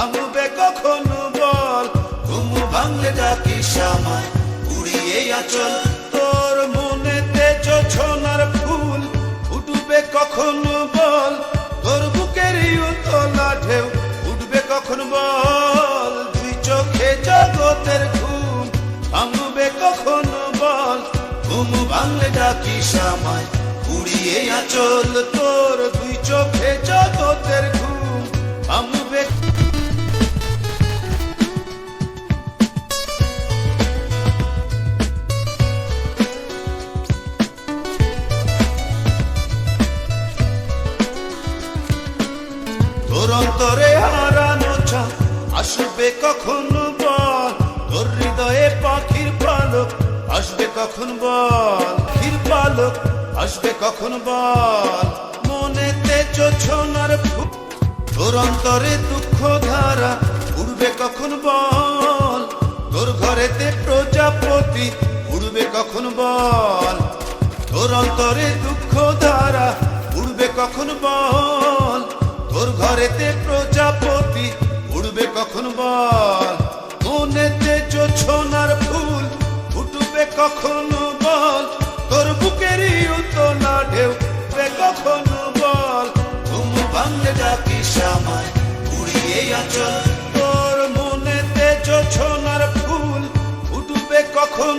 ভাঙবে কখন বল? ঘুম ভাঙলে ডাকি সামায়? উড়িয়ে আচল। তোর মনেতে ছোনার ফুল ফুটবে কখন বল? তোর বুকের উতলা ঢেউ উঠবে কখন বল? দুই চোখে জগতের ঘুম ভাঙবে কখন বল? ঘুম ভাঙলে ডাকি সামায়? উড়িয়ে আচল। তোর দুই চোখে জগতের কখন বল? তোর হৃদয়ে পাখির পালক আসবে কখন বল? পাখির পালক আসবে কখন বল? মনেতে চোছনার তোর অন্তরে দুঃখ ধারা উড়বে কখন বল? তোর ঘরেতে প্রজাপতি উড়বে কখন বল? তোর অন্তরে দুঃখ ধারা উড়বে কখন বল? তোর ঘরেতে প্রজাপতি উড়বে কখন বল? মনেতে জোছনার ফুল ফুটবে কখন বল? তোর বুকেরই উতলা ঢেউ বে কখন বল? ঘুম ভাঙলে ডাকি সামায় উড়িয়ে আচল। তোর মনেতে জোছনার ফুল ফুটবে কখন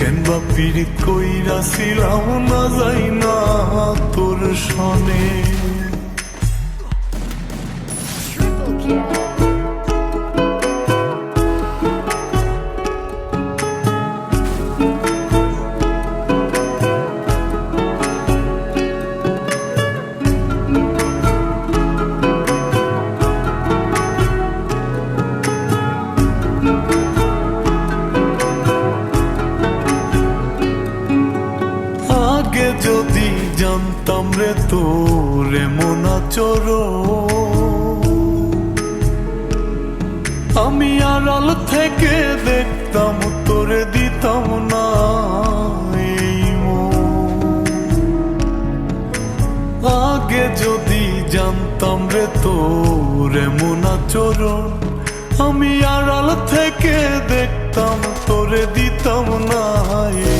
কেন বা কইরা ছিলাম না যাই না তোর সনে? Triple জানতাম রে তোর এমন আমি আড়াল থেকে দেখতাম তোরে দিতাম না আগে যদি জানতাম রে তোর এমন আচরণ, আমি আড়াল থেকে দেখতাম তোরে দিতাম না মন।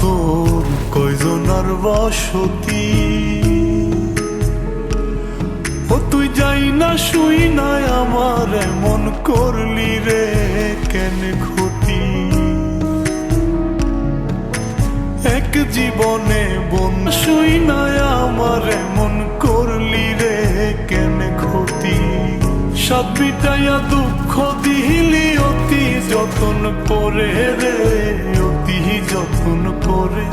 তোর কয়জনার বসতি? ও তুই যাই না, শুই না, আমার এমন করলি রে কেন ক্ষতি? এক জীবনে বন শুই না, আমার এমন করলি রে কেন ক্ষতি? সব মিটাইয়া দুঃখ দিলি অতি যতন করে রে অতি যতন করে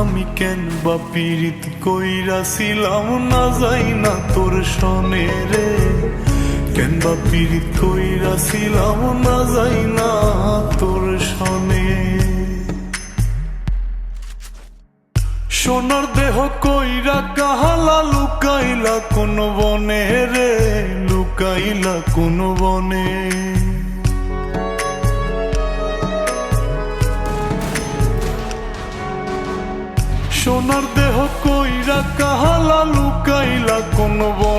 আমি কেন বা পীড়িত কইরাছিলাম না যাই না তোর সনে রে। কেন বা পীড়িত কইরাছিলাম না যাই না তোর সনে সোনার দেহ কইরা কাহালা লুকাইলা কোন বনে রে, লুকাইলা কোন বনে। কোন বনে